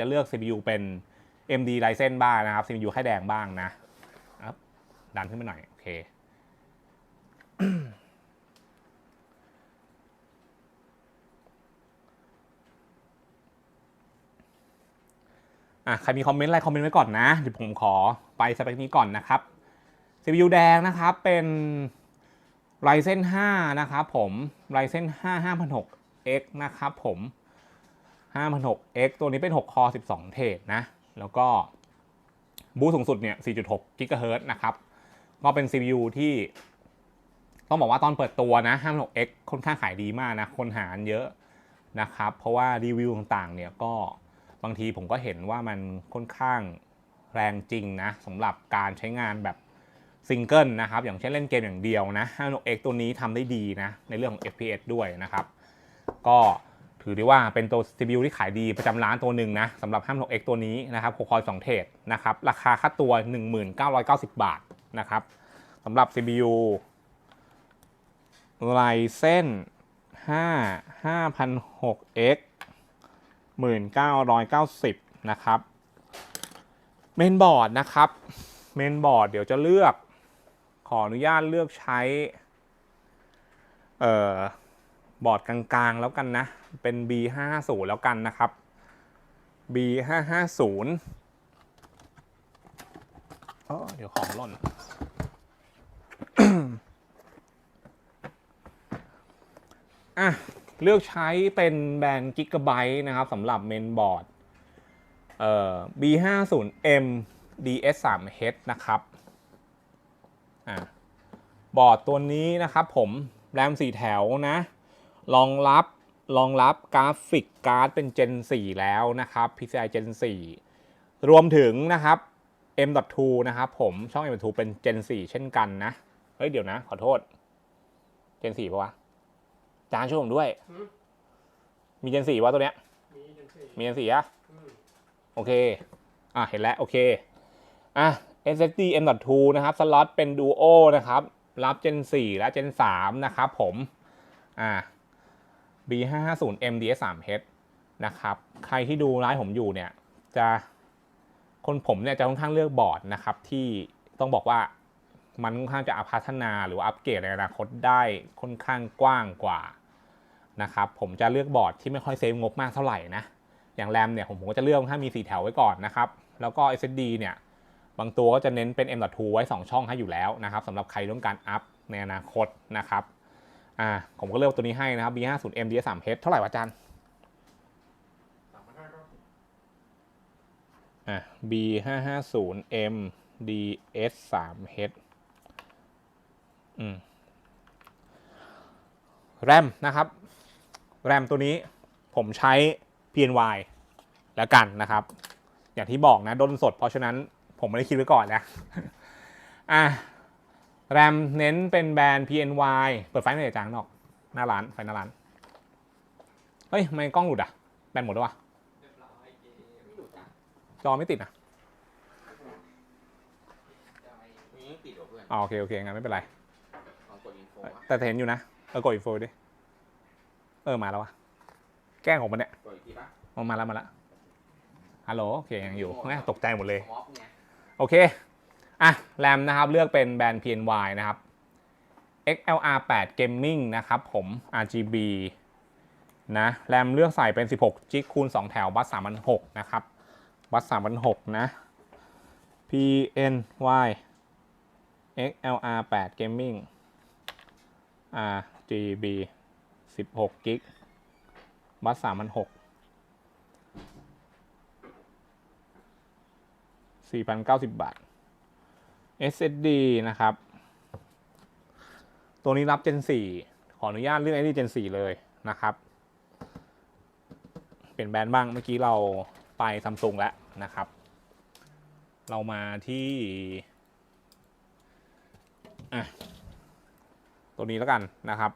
จะเลือก CPU เป็น MD Ryzen บ้างนะครับ CPU แค่แดงบ้างนะครับดันขึ้นมาหน่อย โอเค อะ ใครมีคอมเมนต์อะไรคอมเมนต์ไว้ก่อนนะ เดี๋ยวผมขอไปสเปคนี้ก่อนนะครับ CPU แดงนะครับเป็น Ryzen 5นะครับผม Ryzen 5 5006X นะครับผม 5006X ตัวนี้เป็น 6 คอ 12 เทรดนะ แล้วก็บูสสูงสุดเนี่ย 4.6 GHz นะครับ ก็เป็น CPU ที่ ต้องบอกว่าตอนเปิดตัวนะ 5006X ค่อนข้างขายดีมากนะ คนหากันเยอะนะครับ เพราะว่ารีวิวต่างๆ เนี่ยก็บางทีผมก็เห็นว่ามันค่อนข้างแรงจริงนะสำหรับการใช้งานแบบซิงเกิลนะครับ อย่างเช่นเล่นเกมอย่างเดียวนะ 56X ตัวนี้ทำได้ดีนะ ในเรื่องของ FPS ด้วยนะครับ ก็ ถือได้ว่าเป็นตัว CPU ที่ขายดีประจำร้านตัวหนึ่งนะสำหรับ 56X ตัวนี้นะครับ6คอย2เทรดนะครับราคาค่าตัว 1990 บาทนะครับสำหรับ CPU Ryzen 5 5006X 1990 นะครับ เมนบอร์ดนะครับ เมนบอร์ดเดี๋ยวจะเลือก ขออนุญาตเลือกใช้ เอ่อ บอร์ดกลางๆ แล้วกันนะ เป็น B550 แล้วกันนะครับ B550 เออเดี๋ยวของหล่น อะ เลือกใช้เป็นแบรนด์ Gigabyte นะครับสำหรับเมนบอร์ดเอ่อ B50M DS3H นะครับอะบอร์ดตัวนี้นะครับผม แรม 4 แถวนะ รองรับ รองรับกราฟิกการ์ดเป็น Gen 4 แล้วนะครับ PCI Gen 4 รวมถึงนะครับ M.2 นะครับผมช่อง M.2 เป็น Gen 4 เช่นกันนะ เฮ้ย เดี๋ยวนะ ขอโทษ Gen 4ปะวะจานช่วยผมด้วยหืมมี Gen 4วะตัวเนี้ย มีจังสี่มี Gen 4อะอืมโอเค อะ เห็นแล้ว โอเค อะ SSD M.2 นะครับ สล็อตเป็น Duo นะครับ รับ Gen 4 และ Gen 3 นะครับผม อะ B550M DS3H นะครับ ใครที่ดูไลฟ์ผมอยู่เนี่ยจะคนผมเนี่ยจะค่อนข้างเลือกบอร์ดนะครับ ที่ต้องบอกว่ามันค่อนข้างจะพัฒนาหรือว่าอัปเกรดในอนาคตได้ค่อนข้างกว้างกว่านะครับผมจะเลือกบอร์ดที่ไม่ค่อยเซฟงบมากเท่าไหร่นะอย่างแรมเนี่ยผมผมก็จะเลือกถ้ามี 4 แถวไว้ก่อนนะครับ แล้วก็ SSD เนี่ยบางตัวก็จะเน้นเป็น M.2 ไว้ 2 ช่องให้อยู่แล้วนะครับสำหรับใครต้องการอัพในอนาคตนะครับ อ่าผมก็เลือกตัวนี้ให้นะครับ B50M DS3H เท่าไหร่วะอาจารย์สามพันห้าห้าสิบอะ B550M DS3H อืมแรมนะครับ แรมตัวนี้ผมใช้ PNY แล้วกันนะครับ อย่างที่บอกนะด้นสดเพราะฉะนั้นผมไม่ได้คิดไว้ก่อนนะ อะ แรมเน้นเป็นแบรนด์ PNY เปิดไฟหน่อยจางนอก หน้าร้านไฟหน้าร้าน เฮ้ยทำไมกล้องหลุดอะ แบนหมดแล้ววะเรียบร้อยเจ๊ไม่ดูจ้ะจอไม่ติดอะจะไปมียังติดเหรอเพื่อนอ๋อโอเค โอเค งั้นไม่เป็นไรลองกดอินโฟแต่วะแต่เห็นอยู่นะ เออกดอีโฟดิ เออ มาแล้ววะ แกล้งผมมันเนี่ยกดอีกทีปะออกมาแล้วมาแล้วฮัลโหล โอเค ยังอยู่แม่ตกใจหมดเลยม็อบไงโอเค อะแรมนะครับเลือกเป็นแบรนด์ PNY นะครับ XLR 8 Gaming นะครับผม RGB นะแรมเลือกใส่เป็น 16 g b คูณ 2 แถวบัส3,600นะครับบัส3,600นะ PNY XLR 8 Gaming RGB 16 g b บัส3,600 4,090 บาท SSD นะครับ ตัวนี้รับ Gen 4 ขออนุญาตเลือก SSD Gen 4 เลยนะครับ เปลี่ยนแบรนด์บ้าง เมื่อกี้เราไปซัมซุงแล้วนะครับ เรามาที่ อะ ตัวนี้แล้วกันนะครับ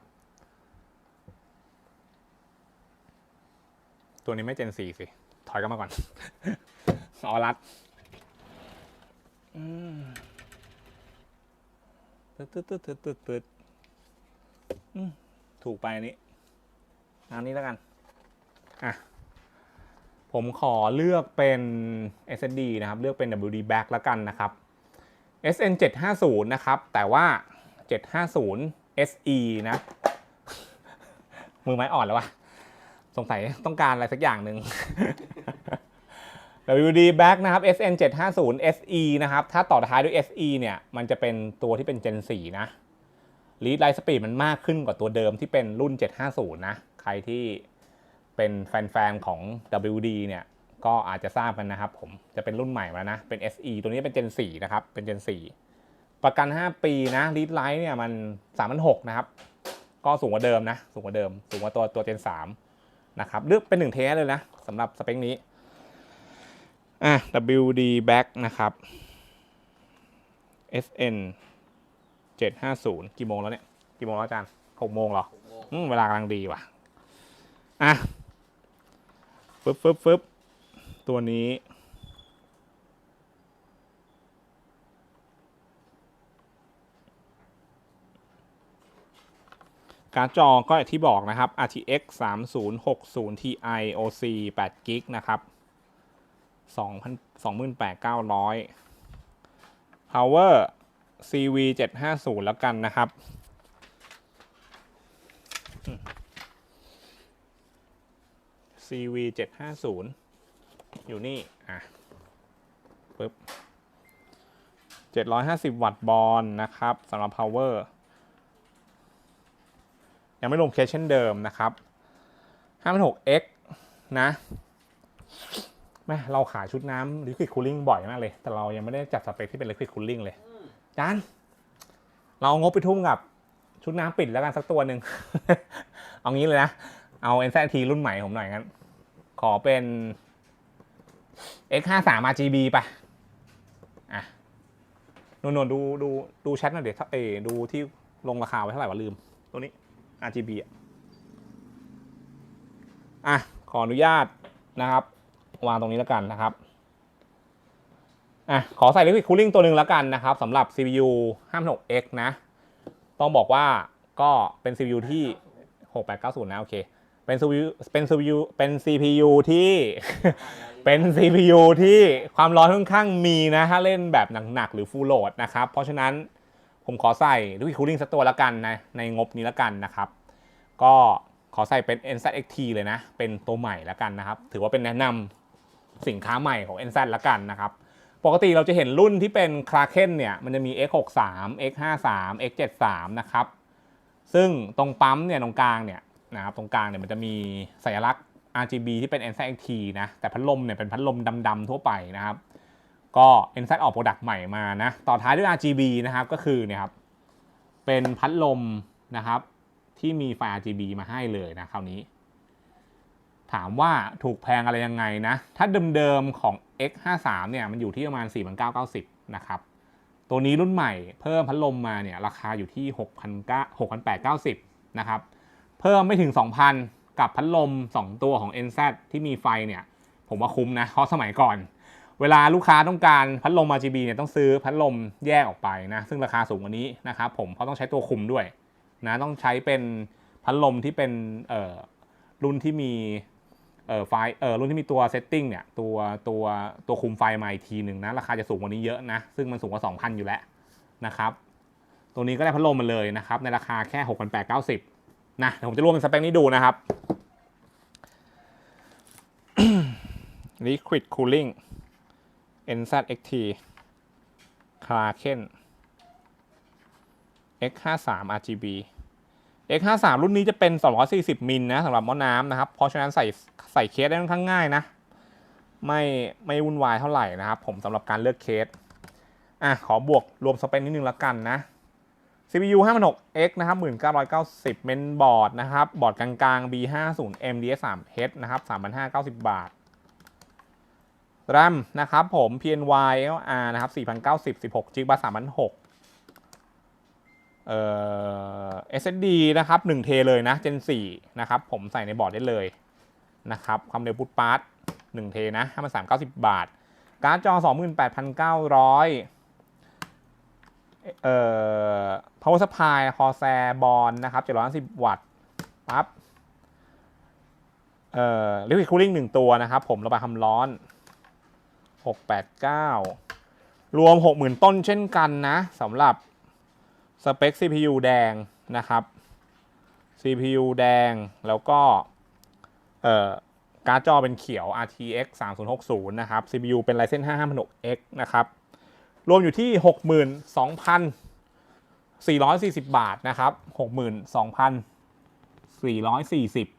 ตัวนี้ไม่ Gen 4สิ ถอยกันมาก่อน ออรัด ตึ๊ดตึ๊ดตึ๊ดตึ๊ดตึ๊ดตึ๊ดถูกไปอันนี้อันนี้แล้วกัน อะผผมขอเลือกเป็น SSD นะครับ เลือกเป็น WD back แล้วกันนะครับ SN 750นะครับ แต่ว่า 750 SE นะ มือไม้อ่อนแล้ววะสงสัยต้องการอะไรสักอย่างหนึ่ง WD Black นะครับ SN 750 SE นะครับ ถ้าต่อท้ายด้วย SE เนี่ย มันจะเป็นตัวที่เป็น Gen 4 นะรีดไลท์สปีดมันมากขึ้นกว่าตัวเดิมที่เป็นรุ่น 750 นะ ใครที่เป็นแฟนๆของ WD เนี่ย ก็อาจจะทราบกันนะครับ ผมจะเป็นรุ่นใหม่มาแล้วนะ เป็น SE ตัวนี้เป็น Gen 4 นะครับ เป็น Gen 4 ประกัน 5 ปีนะรีดไลท์เนี่ยมัน3,600นะครับ ก็สูงกว่าเดิมนะ สูงกว่าเดิม สูงกว่าตัวตัว Gen 3นะครับ เลือกเป็น1เทสเลยนะสำหรับสเปคนี้ อะ WD back นะครับ SN 750 กี่โมงแล้วเนี่ย กี่โมงแล้วอาจารย์6โมงเหรอหกโมงอืมเวลากำลังดีว่ะ อะฟึบฟึบฟึบตัวนี้การ์ดจอก็อย่างที่บอกนะครับ RTX 3060 Ti OC 8 g b นะครับ สองพันสองหมื่นแปดเก้าร้อย power cv เจ็ดห้าศูนย์แล้วกันนะครับ cv เจ็ดห้าศูนย์อยู่นี่ อะปึ๊บเจ็ดร้อยห้าสิบวัตต์บอลนะครับสำหรับพาวเวอร์ยังไม่รวมเคสเช่นเดิมนะครับห้าพันหกเ5 6 x นะ แม่เราขายชุดน้ำ liquid cooling บ่อยมากเลย แต่เรายังไม่ได้จัดสเปคที่เป็น liquid cooling เลยอืมจานเราเอางบไปทุ่มกับชุดน้ำปิดแล้วกันสักตัวหนึ่ง เอางี้เลยนะ เอา n z t รุ่นใหม่ผมหน่อยงั้น ขอเป็น X53 RGB ไปอะนนๆดูดูดูแชทหน่อยเดี๋ยวเออดูที่ลงราคาไว้เท่าไหร่วะลืม ตัวนี้ RGB อะอะขออนุญาตนะครับ วางตรงนี้แล้วกันนะครับอะขอใส่ Liquid Cooling ตัวหนึ่งแล้วกันนะครับสำหรับ CPU 56X นะ ต้องบอกว่าก็เป็น CPU ที่ 6890 นะ โอเค เป็น CPU เป็น CPU เป็น CPU ที่ เป็น CPU ที่ความร้อนค่อนข้างมีนะถ้าเล่นแบบหนักๆ หรือ Full Load นะครับ เพราะฉะนั้นผมขอใส่ Liquid Cooling สักตัวแล้วกันนะ ในงบนี้แล้วกันนะครับ ก็ขอใส่เป็น NZXT เลยนะ เป็นตัวใหม่แล้วกันนะครับ ถือว่าเป็นแนะนำ สินค้าใหม่ของ NZ ล้วกันนะครับ ปกติเราจะเห็นรุ่นที่เป็น Kraken เนี่ยมันจะมี X63 X53 X73 นะครับซึ่งตรงปั๊มเนี่ยตรงกลางเนี่ยนะครับตรงกลางเนี่ยมันจะมีสัญลักษณ์ RGB ที่เป็น NZXT นะแต่พัดลมเนี่ยเป็นพัดลมดำๆทั่วไปนะครับก็ NZ ออกโปรดักต์ใหม่มานะต่อท้ายด้วย RGB นะครับก็คือเนี่ยครับเป็นพัดลมนะครับที่มีไฟ RGB มาให้เลยนะคราวนี้ ถามว่าถูกแพงอะไรยังไงนะ ถ้าเดิมๆของ X53 เนี่ยมันอยู่ที่ประมาณ 4,990 นะครับ ตัวนี้รุ่นใหม่เพิ่มพัดลมมาเนี่ยราคาอยู่ที่ 6,890 นะครับ เพิ่มไม่ถึง 2,000 กับพัดลม 2 ตัวของ NZ ที่มีไฟเนี่ย ผมว่าคุ้มนะ เพราะสมัยก่อน เวลาลูกค้าต้องการพัดลม RGB เนี่ยต้องซื้อพัดลมแยกออกไปนะ ซึ่งราคาสูงกว่านี้นะครับผมเพราะต้องใช้ตัวคุมด้วยนะต้องใช้เป็นพัดลมที่เป็นรุ่นที่มี ไฟเอ่อรุ่นที่มีตัวเซตติ้งเนี่ยตัวตัวตัวคุมไฟมาอีกทีหนึ่งนะ ราคาจะสูงกว่านี้เยอะนะ ซึ่งมันสูงกว่า 2,000 อยู่แล้วนะครับ ตัวนี้ก็ได้พัดลมมาเลยนะครับ ในราคาแค่ 6,890 นะเดี๋ยวผมจะรวมเป็นสเปคนี้ดูนะครับ Liquid Cooling NZXT Kraken X53 RGB X53 รุ่นนี้จะเป็น 240 มิลนะสำหรับหม้อน้ำนะครับ เพราะฉะนั้นใส่ใส่เคสได้ค่อนข้างง่ายนะ ไม่ไม่วุ่นวายเท่าไหร่นะครับ ผมสำหรับการเลือกเคส อะ ขอบวกรวมสเปคนิดนึงละกันนะ CPU 5,600X นะครับ 1990 เมนบอร์ดนะครับ บอร์ดกลางๆ B50M DS3H นะครับ 3,590 บาท RAM นะครับผม PNY LR นะครับ 4,090 16 GB 3,600 เอ่อ SSD นะครับ1เทเลยนะ Gen 4นะครับ ผมใส่ในบอร์ดได้เลยนะครับ ความเร็วพุทปาร์ต1เทนะ5,390บาท การ์ดจอ 28,900 เอ่อ power supply Corsair Bond นะครับ750 วัตต์ปั๊บ เอ่อ liquid cooling หนึ่งตัวนะครับ ผมระบายความร้อน 689 รวม 60,000 ต้นเช่นกันนะสำหรับ สเปค CPU แดงนะครับ CPU แดงแล้วก็เอ่อการ์ดจอเป็นเขียว RTX 3060 นะครับ CPU เป็น Ryzen 5 5600X นะครับ รวมอยู่ที่ 62,440 บาทนะครับ 62,440